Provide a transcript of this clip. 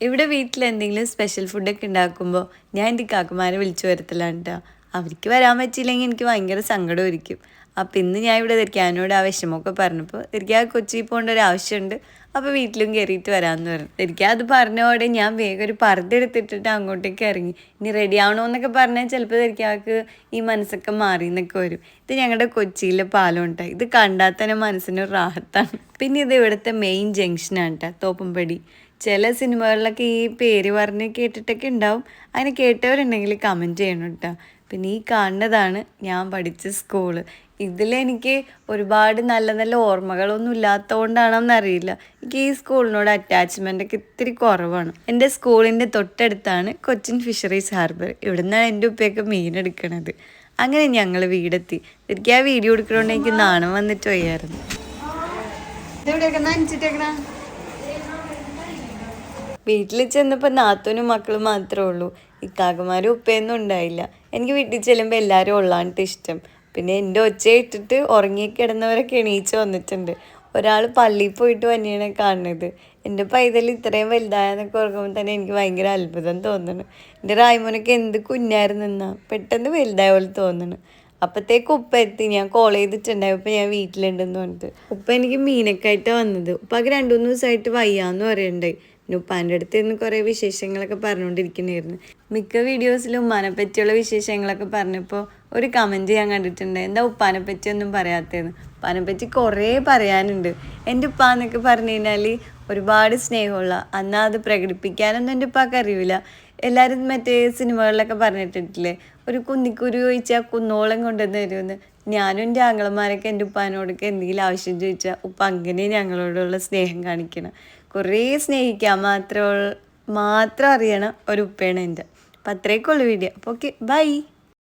ഇവിടെ വീട്ടിൽ എന്തെങ്കിലും സ്പെഷ്യൽ ഫുഡൊക്കെ ഉണ്ടാക്കുമ്പോൾ ഞാൻ എന്റെ കാക്കുമാരെ വിളിച്ചു വരത്തില്ലാണ് കേട്ടോ അവർക്ക് വരാൻ പറ്റിയില്ലെങ്കിൽ എനിക്ക് ഭയങ്കര സങ്കടമായിരിക്കും. അപ്പം ഇന്ന് ഞാൻ ഇവിടെ തിരിക്കാനോട് ആ വിഷമമൊക്കെ പറഞ്ഞപ്പോൾ തിരിക്കാൻ കൊച്ചി പോകേണ്ട ഒരു ആവശ്യമുണ്ട്. അപ്പോൾ വീട്ടിലും കയറിയിട്ട് വരാമെന്ന് പറഞ്ഞു. തിരിക്കാൻ അത് പറഞ്ഞോടെ ഞാൻ വേഗം ഒരു പർദ്ദ എടുത്തിട്ടിട്ട് അങ്ങോട്ടേക്ക് ഇറങ്ങി. ഇനി റെഡി ആവണമെന്നൊക്കെ പറഞ്ഞാൽ ചിലപ്പോൾ തിരിക്കാക്ക് ഈ മനസ്സൊക്കെ മാറി എന്നൊക്കെ വരും. ഇത് ഞങ്ങളുടെ കൊച്ചിയിലെ പാലം ഉണ്ടായി ഇത് കണ്ടാൽ തന്നെ മനസ്സിന് റാഹത്താണ്. പിന്നെ ഇത് ഇവിടുത്തെ മെയിൻ ജംഗ്ഷനാണ് കേട്ടോ തോപ്പുംപടി. ചില സിനിമകളിലൊക്കെ ഈ പേര് പറഞ്ഞ് കേട്ടിട്ടൊക്കെ ഉണ്ടാവും. അതിന് കേട്ടവരുണ്ടെങ്കിൽ കമന്റ് ചെയ്യണം കേട്ടോ. പിന്നെ ഈ കാണുന്നതാണ് ഞാൻ പഠിച്ച സ്കൂൾ ഇതിലെനിക്ക് ഒരുപാട് നല്ല നല്ല ഓർമ്മകളൊന്നും ഇല്ലാത്തതുകൊണ്ടാണോന്നറിയില്ല എനിക്ക് ഈ സ്കൂളിനോട് അറ്റാച്ച്മെന്റ് ഒക്കെ ഇത്തിരി കുറവാണ്. എന്റെ സ്കൂളിന്റെ തൊട്ടടുത്താണ് കൊച്ചിൻ ഫിഷറീസ് ഹാർബർ ഇവിടെ നിന്നാണ് എന്റെ ഉപ്പയൊക്കെ മീൻ എടുക്കണത്. അങ്ങനെ ഞങ്ങൾ വീടെത്തി. എനിക്ക് ആ വീഡിയോ എടുക്കണോണ്ട് എനിക്ക് നാണം വന്നിട്ട് പോയായിരുന്നു ഇതെവിടെയൊക്കെ നനച്ചിട്ടേക്കണ വീട്ടിൽ ചെന്നപ്പോൾ നാത്തൂനും മക്കളും മാത്രമേ ഉള്ളൂ. ഇക്കാക്കമാരും ഉപ്പയൊന്നും ഉണ്ടായില്ല. എനിക്ക് വീട്ടിൽ ചെല്ലുമ്പോൾ എല്ലാവരും ഉള്ളാണ്ട് ഇഷ്ടം. പിന്നെ എന്റെ ഒച്ച ഇട്ടിട്ട് ഉറങ്ങി കിടന്നവരൊക്കെ എണീച്ച് വന്നിട്ടുണ്ട്. ഒരാൾ പള്ളിയിൽ പോയിട്ട് തന്നെയാണ് കാണുന്നത്. എന്റെ പൈതൽ ഇത്രയും വലുതായെന്നൊക്കെ ഓർക്കുമ്പോൾ തന്നെ എനിക്ക് ഭയങ്കര അത്ഭുതം തോന്നുന്നു. എന്റെ റായ്മോനൊക്കെ എന്ത് കുഞ്ഞായിരുന്നു എന്നാ പെട്ടെന്ന് വലുതായ പോലെ തോന്നുന്നു. അപ്പത്തേക്ക് ഉപ്പ എത്തി. ഞാൻ കോൾ ചെയ്തിട്ടുണ്ടായപ്പോൾ ഞാൻ വീട്ടിലുണ്ടെന്ന് പറഞ്ഞിട്ട്. ഉപ്പ എനിക്ക് മീനൊക്കെ ആയിട്ടാണ് വന്നത്. ഉപ്പക്ക് രണ്ടു മൂന്ന് ദിവസമായിട്ട് വയ്യാന്ന് പറയണ്ടായി ഉപ്പാന്റെ അടുത്ത് നിന്ന് കുറേ വിശേഷങ്ങളൊക്കെ പറഞ്ഞുകൊണ്ടിരിക്കുന്നതായിരുന്നു മിക്ക വീഡിയോസിലും ഉമ്മാനെ പറ്റിയുള്ള വിശേഷങ്ങളൊക്കെ പറഞ്ഞപ്പോൾ ഒരു കമന്റ് ഞാൻ കണ്ടിട്ടുണ്ട്. എന്താ ഉപ്പാനെ പറ്റി ഒന്നും പറയാത്തതെന്ന്? ഉപ്പാനെ പറ്റി കുറേ പറയാനുണ്ട്. എന്റെ ഉപ്പ എന്നൊക്കെ പറഞ്ഞു കഴിഞ്ഞാൽ ഒരുപാട് സ്നേഹമുള്ള എന്നാൽ അത് പ്രകടിപ്പിക്കാനൊന്നും എന്റെ ഉപ്പാക്ക് അറിയില്ല എല്ലാവരും മറ്റേ സിനിമകളിലൊക്കെ പറഞ്ഞിട്ടില്ലേ? ഒരു കുന്നിക്കുരു ചോദിച്ചാൽ കുന്നോളം കൊണ്ടുവന്ന് തരുമെന്ന്. ഞാനും എന്റെ ആങ്ങളമാരൊക്കെ എന്റെ ഉപ്പാനോടൊക്കെ എന്തെങ്കിലും ആവശ്യം ചോദിച്ചാൽ ഉപ്പ അങ്ങനെ ഞങ്ങളോടുള്ള സ്നേഹം കാണിക്കണം. കുറേ സ്നേഹിക്കാൻ മാത്രം മാത്രം അറിയണം ഒരു ഉപ്പയാണ് എന്റെ. അപ്പം അത്രയൊക്കെ ഉള്ളു വീഡിയോ അപ്പോൾ ഓക്കെ ബൈ